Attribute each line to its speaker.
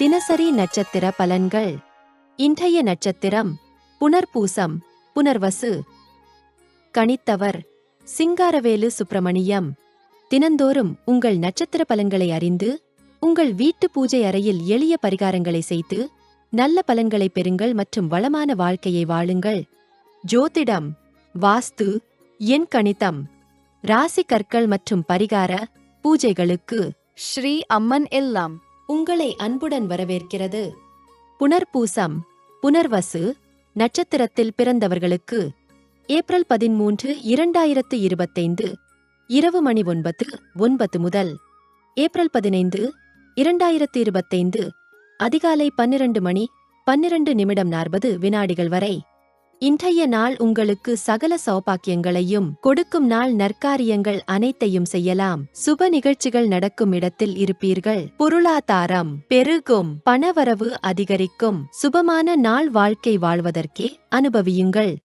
Speaker 1: தினசரி நட்சத்திர பலன்கள். இன்றைய நட்சத்திரம் புனர்பூசம் புனர்வசு. கணித்தவர் சிங்காரவேலு சுப்பிரமணியம். தினந்தோறும் உங்கள் நட்சத்திர பலன்களை அறிந்து உங்கள் வீட்டு பூஜை அறையில் எளிய பரிகாரங்களை செய்து நல்ல பலன்களை பெறுங்கள் மற்றும் வளமான வாழ்க்கையை வாழுங்கள். ஜோதிடம் வாஸ்து என் கணிதம் ராசி கற்கள் மற்றும் பரிகார பூஜைகளுக்கு
Speaker 2: ஸ்ரீ அம்மன் இல்லம்
Speaker 1: உங்களை அன்புடன் வரவேற்கிறது. புனர்பூசம் புனர்வசு நட்சத்திரத்தில் பிறந்தவர்களுக்கு ஏப்ரல் பதிமூன்று இரண்டாயிரத்து இருபத்தைந்து இரவு மணி ஒன்பது ஒன்பது முதல் ஏப்ரல் பதினைந்து இரண்டாயிரத்து இருபத்தைந்து அதிகாலை பன்னிரண்டு மணி பன்னிரண்டு நிமிடம் நாற்பது வினாடிகள் வரை. இன்றைய நாள் உங்களுக்கு சகல சௌபாக்கியங்களையும் கொடுக்கும் நாள் நற்காரியங்கள் அனைத்தையும் செய்யலாம். சுப நிகழ்ச்சிகள் நடக்கும் இடத்தில் இருப்பீர்கள். பொருளாதாரம் பெருகும். பணவரவு அதிகரிக்கும். சுபமான நாள் வாழ்க்கை வாழ்வதற்கே அனுபவியுங்கள்.